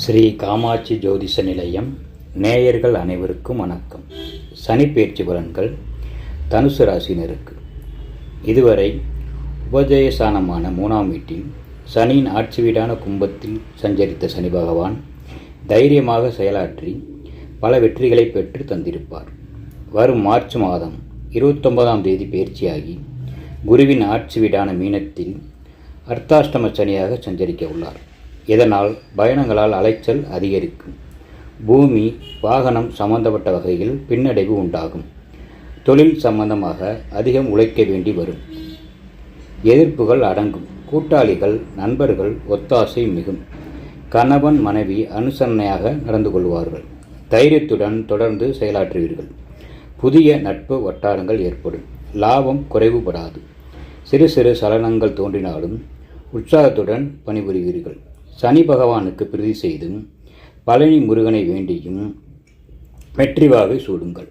ஸ்ரீ காமாட்சி ஜோதிஷ நிலையம் நேயர்கள் அனைவருக்கும் வணக்கம். சனிப்பெயர்ச்சி பலன்கள் தனுசு ராசினருக்கு இதுவரை உபஜயசானமான மூணாம் வீட்டில் சனியின் ஆட்சி வீடான கும்பத்தில் சஞ்சரித்த சனி பகவான் தைரியமாக செயலாற்றி பல வெற்றிகளை பெற்று தந்திருப்பார். வரும் மார்ச் மாதம் இருபத்தொன்பதாம் தேதி பயிற்சியாகி குருவின் ஆட்சி வீடான மீனத்தில் அர்த்தாஷ்டம சனியாக சஞ்சரிக்க உள்ளார். இதனால் பயணங்களால் அலைச்சல் அதிகரிக்கும்? பூமி வாகனம் சம்பந்தப்பட்ட வகையில் பின்னடைவு உண்டாகும். தொழில் சம்பந்தமாக அதிகம் உழைக்க வேண்டி வரும். எதிர்ப்புகள் அடங்கும். கூட்டாளிகள் நண்பர்கள் ஒத்தாசை மிகும். கணவன் மனைவி அனுசரணையாக நடந்து கொள்வார்கள். தைரியத்துடன் தொடர்ந்து செயலாற்றுவீர்கள். புதிய நட்பு வட்டாரங்கள் ஏற்படும். லாபம் குறைவுபடாது. சிறு சிறு சலனங்கள் தோன்றினாலும் உற்சாகத்துடன் பணிபுரிவீர்கள். சனி பகவானுக்கு பிரதி செய்தும் பழனி முருகனை வேண்டியும் வெற்றிவாகை சூடுங்கள்.